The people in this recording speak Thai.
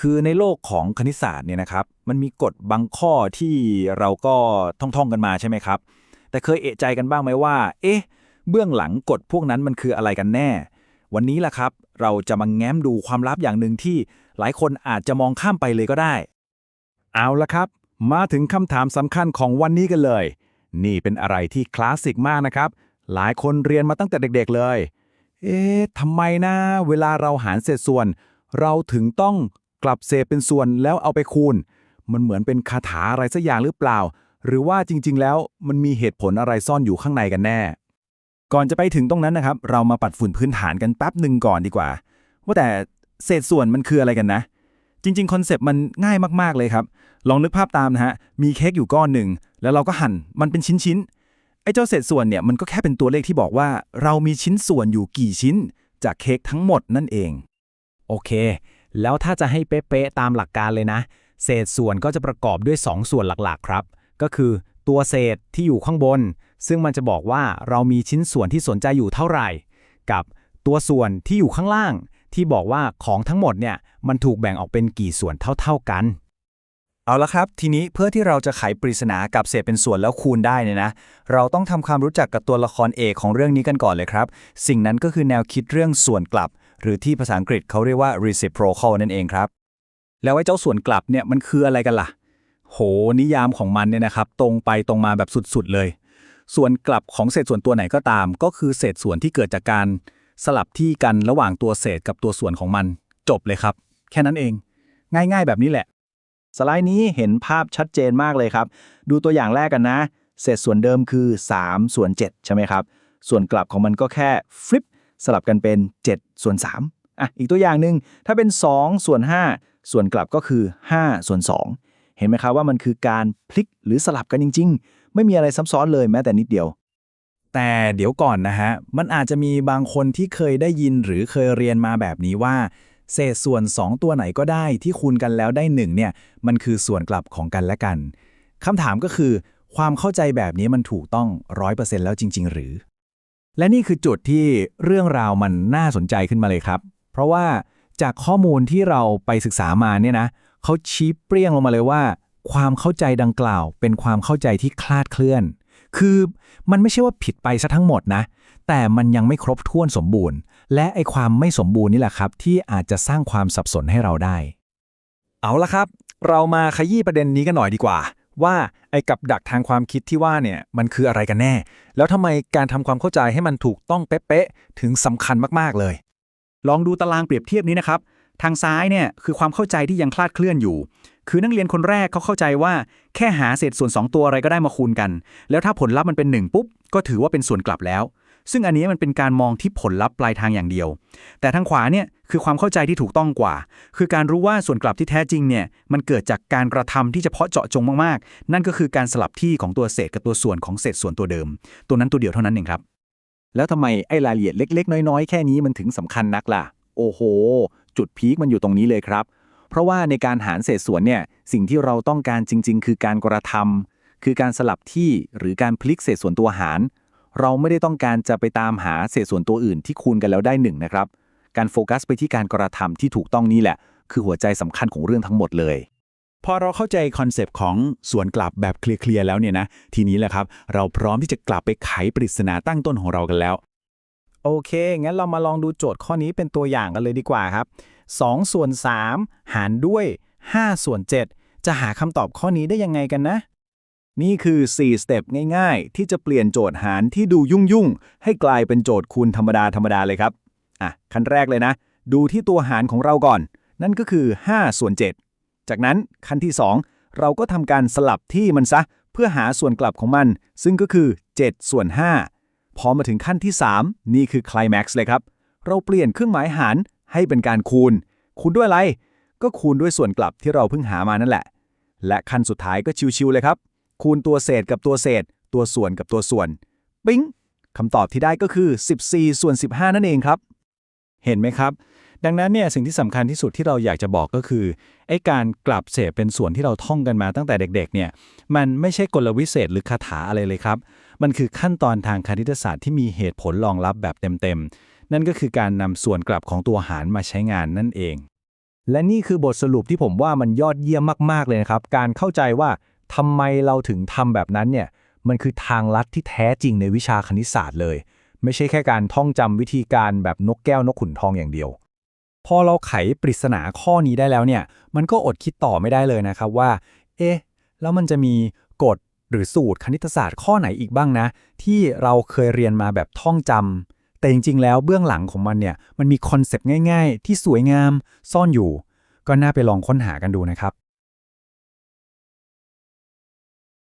คือในโลกของคณิตศาสตร์เนี่ยนะครับ มันมีกฎบางข้อที่เราก็ท่องๆกันมาใช่ไหมครับ แต่เคยเอะใจกันบ้างไหมว่า เอ๊ะ เบื้องหลังกฎพวกนั้นมันคืออะไรกันแน่ วันนี้แหละครับ เราจะมาแง้มดูความลับอย่างหนึ่งที่หลายคนอาจจะมองข้ามไปเลยก็ได้ เอาละครับ มาถึงคำถามสำคัญของวันนี้กันเลย นี่เป็นอะไรที่คลาสสิกมากนะครับ หลายคนเรียนมาตั้งแต่เด็ก ๆ เลย เอ๊ะทำไมนะ เวลาเราหารเศษส่วน เราถึงต้อง กลับเศษเป็นส่วนแล้วเอาไปคูณ มันเหมือนเป็นคาถาอะไรสักอย่างหรือเปล่า หรือว่าจริง ๆ แล้วมันมีเหตุผลอะไรซ่อนอยู่ข้างในกันแน่ ก่อนจะไปถึงตรงนั้นนะครับ เรามาปัดฝุ่นพื้นฐานกันแป๊บหนึ่งก่อนดีกว่า ว่าแต่เศษส่วนมันคืออะไรกันนะ จริงๆคอนเซปต์มันง่ายมากๆเลยครับ ลองนึกภาพตามนะฮะมีเค้กอยู่ก้อนหนึ่งแล้วเราก็หั่นมันเป็นชิ้นๆไอ้เจ้าเศษส่วนเนี่ยมันก็แค่เป็นตัวเลขที่บอกว่า เรามีชิ้นส่วนอยู่กี่ชิ้น จากเค้กทั้งหมดนั่นเอง โอเค แล้วถ้าจะให้เป๊ะๆตามหลักการเลยนะ เศษส่วนก็จะประกอบด้วย 2 ส่วนหลักๆครับ ก็คือตัวเศษที่อยู่ข้างบน ซึ่งมันจะบอกว่าเรามีชิ้นส่วนที่สนใจอยู่เท่าไหร่ กับตัวส่วนที่อยู่ข้างล่าง ที่บอกว่าของทั้งหมดเนี่ยมันถูกแบ่งออกเป็นกี่ส่วนเท่า ๆกัน เอาละครับ ทีนี้เพื่อที่เราจะไขปริศนากับเศษเป็นส่วนแล้วคูณได้เนี่ยนะ เราต้องทำความรู้จักกับตัวละครเอกของเรื่องนี้กันก่อนเลยครับ สิ่งนั้นก็คือแนวคิดเรื่องส่วนกลับ หรือที่ภาษาอังกฤษเขาเรียกว่า reciprocal นั่นเองครับ แล้วไอ้เจ้าส่วนกลับเนี่ยมันคืออะไรกันล่ะ โหนิยามของมันเนี่ยนะครับ ตรงไปตรงมาแบบสุดๆเลย ส่วนกลับของเศษส่วนตัวไหนก็ตาม ก็คือเศษส่วนที่เกิดจากการสลับที่กันระหว่างตัวเศษกับตัวส่วนของมัน จบเลยครับ แค่นั้นเอง ง่ายๆ แบบนี้แหละ สไลด์นี้เห็นภาพชัดเจนมากเลยครับ ดูตัวอย่างแรกกันนะ เศษส่วนเดิมคือ3ส่วน7ใช่ไหมครับ ส่วนกลับของมันก็แค่ฟลิป สลับกันเป็น 7 ส่วน3อะอีกตัวอย่างหนึ่งถ้าเป็น 2 ส่วน 5 ส่วนกลับก็คือ 5 ส่วน 2 เห็นไหมครับว่ามันคือการพลิกหรือสลับกันจริง ๆ ไม่มีอะไรซับซ้อนเลยแม้แต่นิดเดียว แต่เดี๋ยวก่อนนะฮะ มันอาจจะมีบางคนที่เคยได้ยินหรือเคยเรียนมาแบบนี้ว่า เศษส่วน 2 ตัวไหนก็ได้ที่คูณกันแล้วได้1เนี่ยมันคือส่วนกลับของกันและกันคำถามก็คือ ความเข้าใจแบบนี้มันถูกต้อง 100%แล้วจริง ๆ หรือ และนี่คือจุดที่เรื่องราวมันน่าสนใจขึ้นมาเลยครับ เพราะว่าจากข้อมูลที่เราไปศึกษามาเนี่ยนะเขาชี้เปรี้ยงลงมาเลยว่า ความเข้าใจดังกล่าวเป็นความเข้าใจที่คลาดเคลื่อน คือมันไม่ใช่ว่าผิดไปซะทั้งหมดนะ แต่มันยังไม่ครบถ้วนสมบูรณ์ และไอความไม่สมบูรณ์นี่แหละครับ ที่อาจจะสร้างความสับสนให้เราได้ เอาละครับ เรามาขยี้ประเด็นนี้กันหน่อยดีกว่า ว่าไอ้กับดักทางความคิดที่ว่าเนี่ยมันคืออะไรกันแน่ แล้วทำไมการทำความเข้าใจให้มันถูกต้องเป๊ะๆถึงสำคัญมากๆเลย ลองดูตารางเปรียบเทียบนี้นะครับ ทางซ้ายเนี่ยคือความเข้าใจที่ยังคลาดเคลื่อนอยู่ คือนักเรียนคนแรกเขาเข้าใจว่า แค่หาเศษส่วน 2 ตัวอะไรก็ได้มาคูณกัน แล้วถ้าผลลัพธ์มันเป็น 1 ปุ๊บก็ถือว่าเป็นส่วนกลับแล้ว ซึ่งอันนี้มันเป็นการมองที่ผลลัพธ์ปลายทางอย่างเดียว แต่ทางขวาเนี่ยคือความเข้าใจที่ถูกต้องกว่า คือการรู้ว่าส่วนกลับที่แท้จริงเนี่ยมันเกิดจากการกระทำที่เฉพาะเจาะจงมากๆ นั่นก็คือการสลับที่ของตัวเศษกับตัวส่วนของเศษส่วนตัวเดิม ตัวนั้นตัวเดียวเท่านั้นเองครับ แล้วทำไมไอ้รายละเอียดเล็ก ๆ น้อยๆ แค่นี้มันถึงสำคัญนักล่ะ โอ้โห จุดพีคมันอยู่ตรงนี้เลยครับ เพราะว่าในการหารเศษส่วนเนี่ยสิ่งที่เราต้องการจริง ๆ คือการกระทำคือการสลับที่หรือการพลิกเศษส่วนตัวหาร เราไม่ได้ต้องการจะไปตามหาเศษส่วนตัวอื่นที่คูณกันแล้วได้หนึ่งนะครับ การโฟกัสไปที่การกระทำที่ถูกต้องนี่แหละ คือหัวใจสำคัญของเรื่องทั้งหมดเลย พอเราเข้าใจคอนเซปต์ของส่วนกลับแบบเคลียร์ๆแล้วเนี่ยนะ ทีนี้แหละครับ เราพร้อมที่จะกลับไปไขปริศนาตั้งต้นของเรากันแล้ว โอเค งั้นเรามาลองดูโจทย์ข้อนี้เป็นตัวอย่างกันเลยดีกว่าครับ2ส่วน3หารด้วย5ส่วน7จะหาคำตอบข้อนี้ได้ยังไงกันนะ นี่คือ 4 สเต็ปง่ายๆ ที่จะเปลี่ยนโจทย์หารที่ดูยุ่งๆ ให้กลายเป็นโจทย์คูณธรรมดาธรรมดาเลยครับ อะ ขั้นแรกเลยนะ ดูที่ตัวหารของเราก่อน นั่นก็คือ 5 ส่วน 7 จากนั้นขั้นที่ 2 เราก็ทำการสลับที่มันซะ เพื่อหาส่วนกลับของมัน ซึ่งก็คือ 7 ส่วน 5 พอมาถึงขั้นที่ 3 นี่คือไคลแม็กซ์เลยครับ เราเปลี่ยนเครื่องหมายหารให้เป็นการคูณ คูณด้วยอะไร ก็คูณด้วยส่วนกลับที่เราเพิ่งหามานั่นแหละ และขั้นสุดท้ายก็ชิวๆเลยครับ คูณตัวเศษกับตัวเศษ ตัวส่วนกับตัวส่วน ปิ๊งคำตอบที่ได้ก็คือ 14 ส่วน 15 นั่นเองครับ เห็นไหมครับ ดังนั้นเนี่ยสิ่งที่สำคัญที่สุดที่เราอยากจะบอกก็คือไอ้การกลับเศษเป็นส่วนที่เราท่องกันมาตั้งแต่เด็กๆเนี่ยมันไม่ใช่กลวิเศษหรือคาถาอะไรเลยครับ มันคือขั้นตอนทางคณิตศาสตร์ที่มีเหตุผลรองรับแบบเต็มๆ นั่นก็คือการนำส่วนกลับของตัวหารมาใช้งานนั่นเอง และนี่คือบทสรุปที่ผมว่ามันยอดเยี่ยมมากๆเลยนะครับการเข้าใจว่า ทำไมเราถึงทำแบบนั้นเนี่ย มันคือทางลัดที่แท้จริงในวิชาคณิตศาสตร์เลย ไม่ใช่แค่การท่องจำวิธีการแบบนกแก้วนกขุนทองอย่างเดียว พอเราไขปริศนาข้อนี้ได้แล้วเนี่ย มันก็อดคิดต่อไม่ได้เลยนะครับว่า เอ๊ะ แล้วมันจะมีกฎหรือสูตรคณิตศาสตร์ข้อไหนอีกบ้างนะ ที่เราเคยเรียนมาแบบท่องจำแต่จริง ๆ แล้วเบื้องหลังของมันเนี่ยมันมีคอนเซปต์ง่าย ๆ ที่สวยงามซ่อนอยู่ ก็น่าไปลองค้นหากันดูนะครับ